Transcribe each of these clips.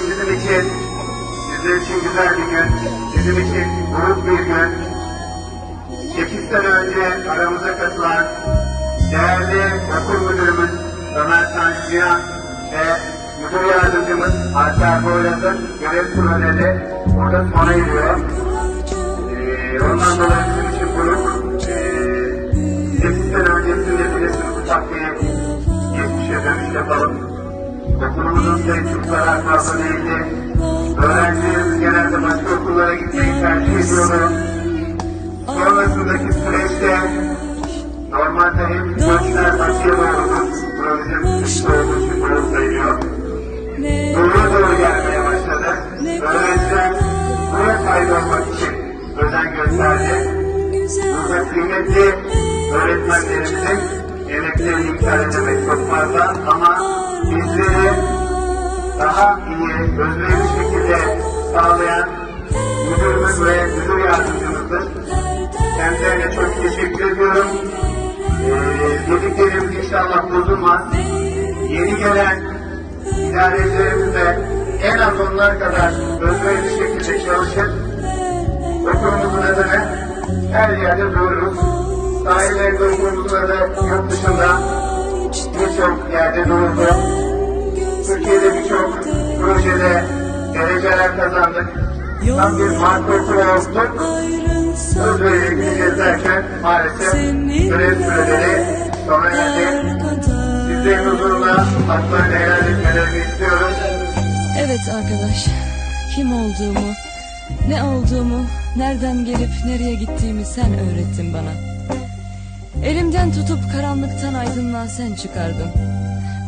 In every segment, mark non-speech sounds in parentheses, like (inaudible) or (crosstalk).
bugün bizim için, bizler için güzel bir gün, bizim için gurur bir gün. 8 sene önce aramıza katılan değerli okul müdürümüz Ömer Tanrıcı'ya ve müdür yardımcımız Alper Boylaz'ın görev süreleri burada sona eriyor. Ee, ondan dolayı Çok kadar fazla. Öğrencilerimiz genelde başka okullara gitmeyi tercih ediyordu. Sonrasındaki süreçte normalde hep göçler batıya doğrudur. Bu bizim Türkçe olduğu için doğru sayıyor. Doğruya doğru gelmeye başladı. Öğrenciler buraya kaydolmak için özen gösterdi. Burada kıymetli öğretmenlerimizin emeklerini inkar edemek çok fazla ama bizleri daha iyi, özverili şekilde sağlayan müdürümüz ve müdür yardımcımızdır. Kendilerine çok teşekkür ediyorum. Ee, dediklerimiz inşallah bozulmaz. Yeni gelen idarecilerimiz de en az onlar kadar özverili şekilde çalışır. Okulumuzun adını her yerde duyururuz. Sahillerde okulumuzun adı yurt dışında birçok yerde duyurdu. Türkiye'de birçok projede dereceler kazandık. Tam bir okulu olduk. Söz vererek gideceğiz derken maalesef görev süreleri sona erdi. Sizlerin huzuruna haklarını helal etmelerini istiyoruz. Evet arkadaş, kim olduğumu, ne olduğumu, nereden gelip nereye gittiğimi sen öğrettin bana. Elimden tutup karanlıktan aydınlığa sen çıkardın.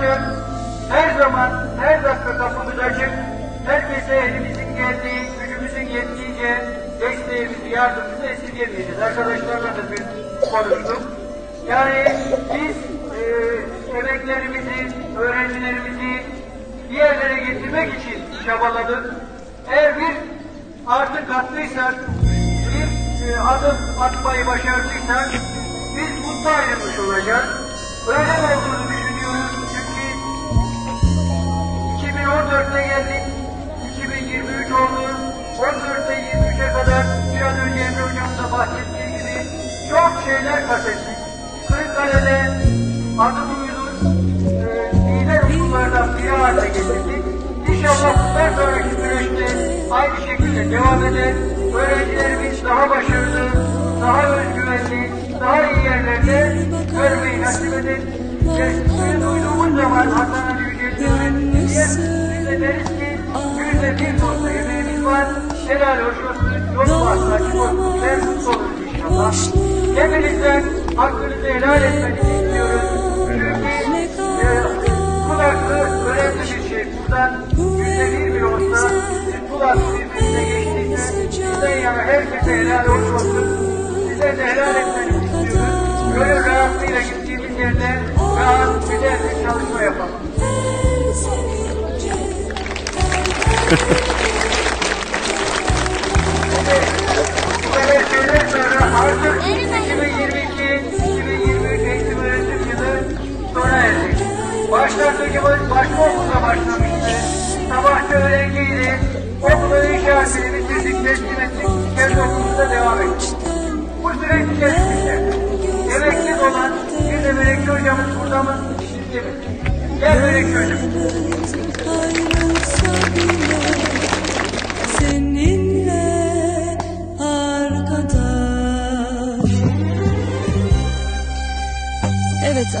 Olacak. Her zaman, her dakika kapımız açık. Herkese elimizin geldiği, gücümüzün yettiğince desteğimizi, yardımımızı esirgemeyeceğiz. Arkadaşlarla da bir konuştuk. Yani biz e, emeklerimizi, öğrencilerimizi bir yerlere getirmek için çabaladık. Eğer bir artı kattıysak, bir e, adım atmayı başardıysak biz mutlu ayrılmış olacağız. Öyle olduğunu düşünüyoruz çünkü 2014'te geldik, 2023 oldu, 14'te 23'e kadar bir an önce Emre Hocam da bahsettiği gibi çok şeyler kat ettik. Kırıkkale'de adı duyulur, e, lider okullardan biri haline getirdik. İnşallah bundan sonraki süreçte aynı şekilde devam eder. Öğrencilerimiz daha başarılı, daha özgüvenli, Helal hoş olsun, yol varsa açık olsun, güzel mutlu oluruz inşallah. Hepinizden hakkınızı helal etmenizi istiyoruz. Çünkü e, kul hakkı önemli bir şey. Buradan yüzde bir bile olsa kul hakkı birbirine geçtiyse bizden yana herkese helal hoş olsun. Size de helal etmenizi istiyoruz. Gönül rahatlığıyla gittiğimiz yerde rahat güzel bir çalışma yapalım.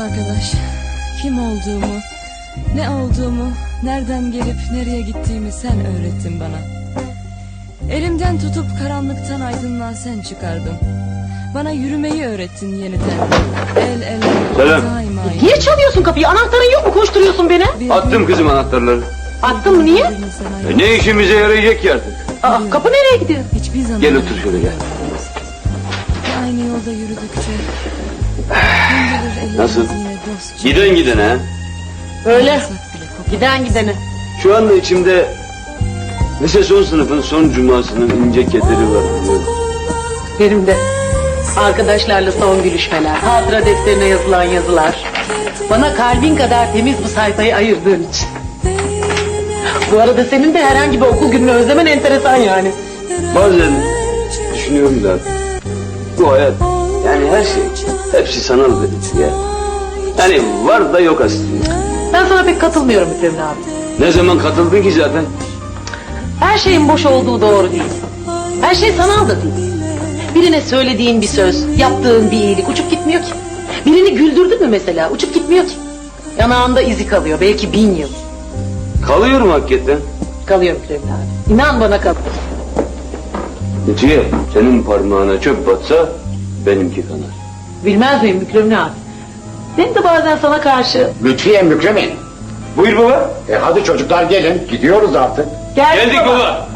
Arkadaş, kim olduğumu, ne olduğumu, nereden gelip nereye gittiğimi sen öğrettin bana. Elimden tutup karanlıktan aydınlığa sen çıkardın. Bana yürümeyi öğrettin yeniden. El ele, Selam. daima. Niye çalıyorsun kapıyı? Anahtarın yok mu? Koşturuyorsun beni. Bir Attım kızım anahtarları. Attın mı niye? E ne işimize yarayacak ki artık? Aa, kapı nereye gidiyor? Hiçbir zaman Gel otur şöyle gel. Aynı yolda yürüdükçe Nasıl? Giden gidene ha. Öyle. Giden gidene. Şu anda içimde lise son sınıfın son cumasının ince kederi var. Benim de. Arkadaşlarla son gülüşmeler, hatıra defterine yazılan yazılar. Bana kalbin kadar temiz bu sayfayı ayırdığın için. Bu arada senin de herhangi bir okul gününü özlemen enteresan yani. Bazen düşünüyorum da bu hayat yani her şey hepsi sanal dedi ya. Yani var da yok aslında. Ben sana pek katılmıyorum Mükremin abi. Ne zaman katıldın ki zaten? Her şeyin boş olduğu doğru değil. Her şey sanal da değil. Birine söylediğin bir söz, yaptığın bir iyilik uçup gitmiyor ki. Birini güldürdün mü mesela uçup gitmiyor ki. Yanağında izi kalıyor belki bin yıl. Kalıyorum hakikaten. Kalıyor Mükremin abi. İnan bana kalıyor. Netice senin parmağına çöp batsa benimki kanar. Bilmez miyim Mükremin abi? Benim de bazen sana karşı... Lütfiye Mükremin. Buyur baba. E hadi çocuklar gelin gidiyoruz artık. Gel Geldik baba.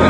(laughs)